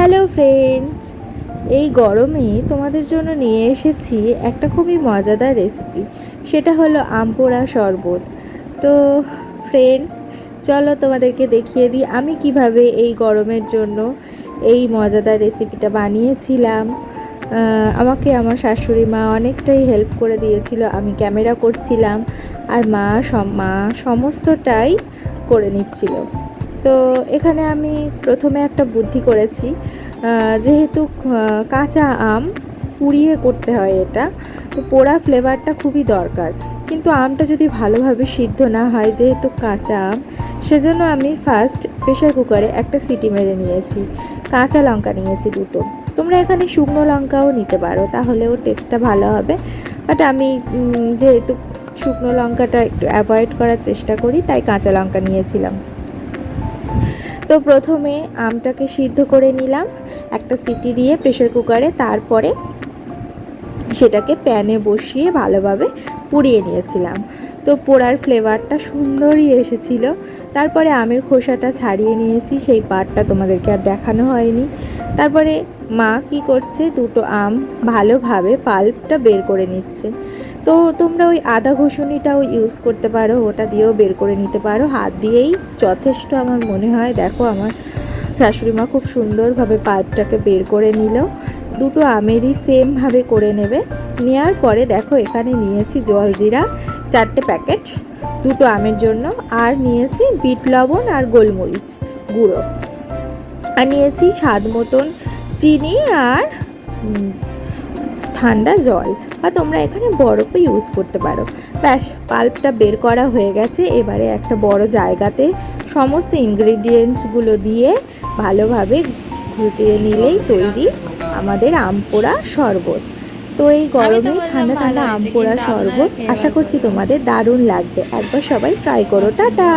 Hello friends এই গরমে তোমাদের জন্য নিয়ে এসেছি একটা খুবই মজাদার রেসিপি সেটা হলো আম পোড়া শরবত। তো ফ্রেন্ডস চলো তোমাদেরকে দেখিয়ে দিই আমি কীভাবে এই গরমের জন্য এই মজাদার রেসিপিটা বানিয়েছিলাম। আমাকে আমার শাশুড়ি মা অনেকটাই হেল্প করে দিয়েছিল, আমি ক্যামেরা করছিলাম, আর মা মা সমস্তটাই করে নিচ্ছিল। তো এখানে আমি প্রথমে একটা বুদ্ধি করেছি যেহেতু কাঁচা আম পুড়িয়ে করতে হয় এটা, তো পোড়া ফ্লেভারটা খুবই দরকার। কিন্তু আমটা যদি ভালোভাবে সিদ্ধ না হয়, যেহেতু কাঁচা আম, সেজন্য আমি ফার্স্ট প্রেশার কুকারে একটা সিটি মেরে নিয়েছি, কাঁচা লঙ্কা নিয়েছি দুটো। তোমরা এখানে শুকনো লঙ্কাও নিতে পারো, তাহলেও টেস্টটা ভালো হবে। বাট আমি যেহেতু শুকনো লঙ্কাটা একটু অ্যাভয়েড করার চেষ্টা করি, তাই কাঁচা লঙ্কা নিয়েছিলাম। তো প্রথমে আমটাকে সিদ্ধ করে নিলাম একটা সিটি দিয়ে প্রেশার কুকারে, তারপরে সেটাকে প্যানে বসিয়ে ভালোভাবে পুড়িয়ে নিয়েছিলাম। তো পোড়ার ফ্লেভারটা সুন্দরই এসেছিল। তারপরে আমের খোসাটা ছাড়িয়ে নিয়েছি, সেই পার্টটা তোমাদেরকে আর দেখানো হয়নি। তারপরে মা কি করছে, দুটো আম ভালোভাবে পাল্পটা বের করে নিচ্ছে। তো তোমরা ওই আদা ঘষুনিটাও ইউজ করতে পারো, ওটা দিয়েও বের করে নিতে পারো। হাত দিয়েই যথেষ্ট আমার মনে হয়। দেখো আমার শাশুড়ি মা খুব সুন্দরভাবে পাল্পটাকে বের করে নিল। দুটো আমেরই সেমভাবে করে নেবে। নেওয়ার পরে দেখো এখানে নিয়েছি জলজিরা চারটে প্যাকেট দুটো আমের জন্য। আর নিয়েছি বিট লবণ আর গোলমরিচ গুঁড়ো। আর নিয়েছি স্বাদ মতন চিনি আর ঠান্ডা জল বা তোমরা এখানে বরফও ইউজ করতে পারো। ব্যাস পাল্পটা বের করা হয়ে গেছে। এবারে একটা বড় জায়গাতে সমস্ত ইনগ্রেডিয়েন্টসগুলো দিয়ে ভালোভাবে ঘুটিয়ে নিলেই তৈরি আমাদের আম পোড়া শরবত। তো এই গরমে ঠান্ডা ঠান্ডা আম পোড়া শরবত আশা করছি তোমাদের দারুণ লাগবে। একবার সবাই ট্রাই করো। টাটা!